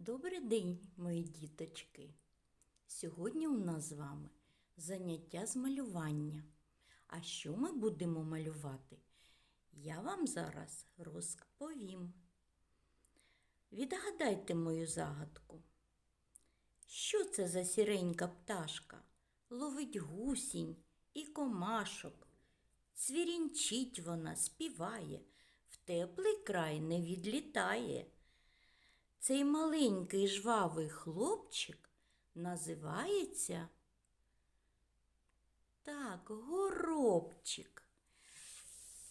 Добрий день, мої діточки! Сьогодні у нас з вами заняття з малювання. А що ми будемо малювати? Я вам зараз розповім. Відгадайте мою загадку. Що це за сіренька пташка? Ловить гусінь і комашок. Цвірінчить вона, співає, в теплий край не відлітає. Цей маленький жвавий хлопчик називається так, горобчик.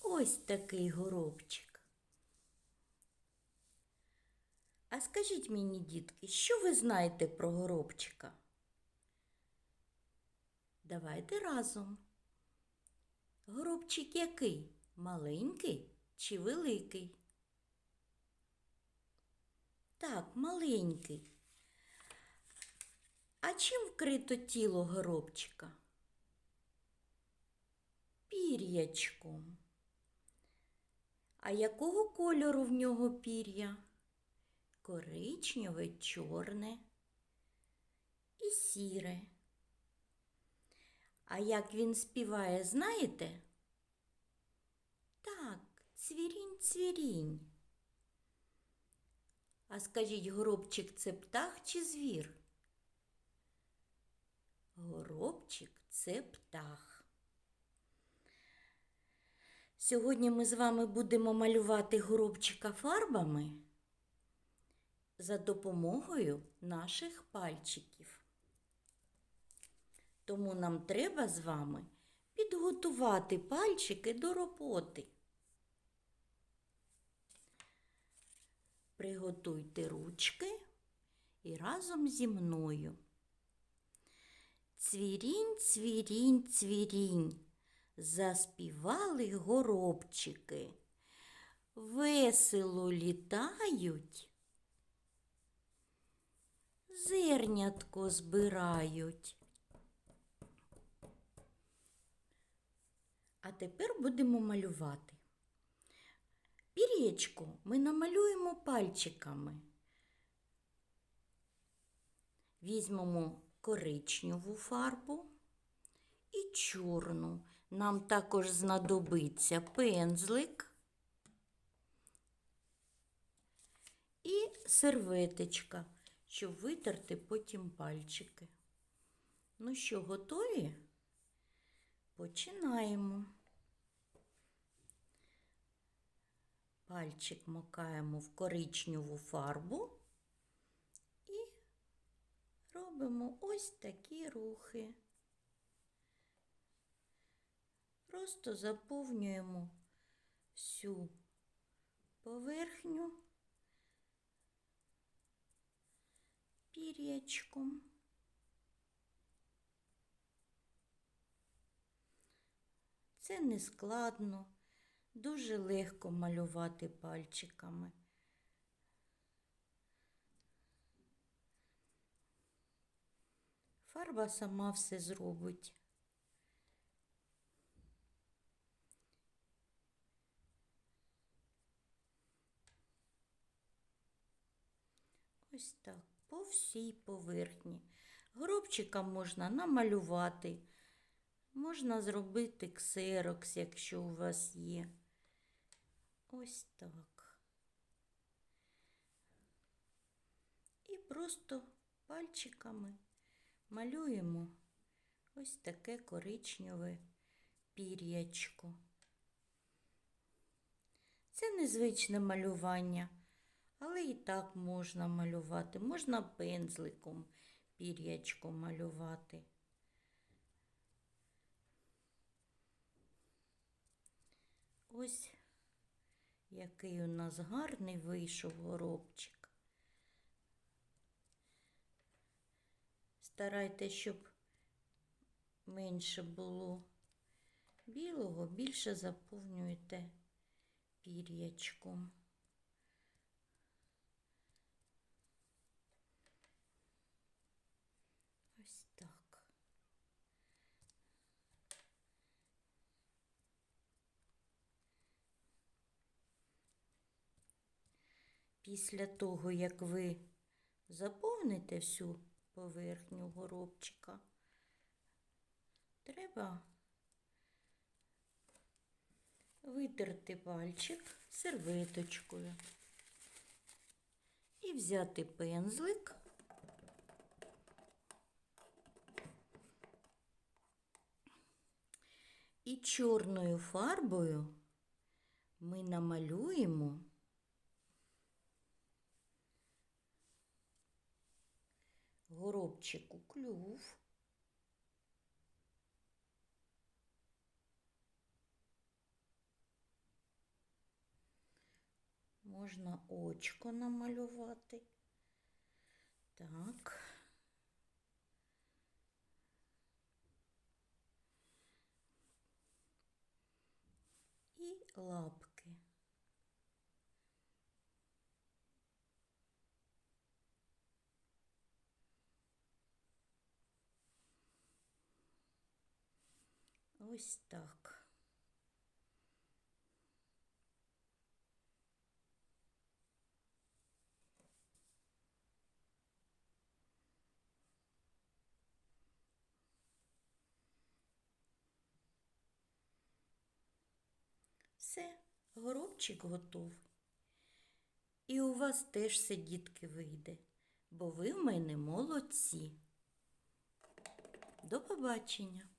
Ось такий горобчик. А скажіть мені, дітки, що ви знаєте про горобчика? Давайте разом. Горобчик який? Маленький чи великий? Так, маленький. А чим вкрито тіло горобчика? Пір'ячком. А якого кольору в нього пір'я? Коричневе, чорне і сіре. А як він співає, знаєте? Так, цвірінь, цвірінь. А скажіть, горобчик це птах чи звір? Горобчик це птах. Сьогодні ми з вами будемо малювати горобчика фарбами за допомогою наших пальчиків. Тому нам треба з вами підготувати пальчики до роботи. Приготуйте ручки і разом зі мною. Цвірінь, цвірінь, цвірінь, заспівали горобчики. Весело літають, зернятко збирають. А тепер будемо малювати. Пір'ячко ми намалюємо пальчиками. Візьмемо коричневу фарбу і чорну. Нам також знадобиться пензлик і серветочка, щоб витерти потім пальчики. Ну що, готові? Починаємо. Пальчик макаємо в коричневу фарбу і робимо ось такі рухи. Просто заповнюємо всю поверхню пір'ячком. Це не складно. Дуже легко малювати пальчиками. Фарба сама все зробить. Ось так, по всій поверхні. Гробчика можна намалювати. Можна зробити ксерокс, якщо у вас є. Ось так. І просто пальчиками малюємо ось таке коричневе пір'ячко. Це незвичне малювання, але і так можна малювати. Можна пензликом пір'ячко малювати. Ось який у нас гарний вийшов горобчик. Старайтеся, щоб менше було білого, більше заповнюйте пір'ячком. Ось так. Після того, як ви заповните всю поверхню горобчика. Треба витерти пальчик серветочкою і взяти пензлик. І чорною фарбою ми намалюємо горобчику клюв. Можна очко намалювати. Так. І лапки. Ось так. Все, горобчик готовий. І у вас теж все, дітки, вийде, бо ви в мене молодці. До побачення!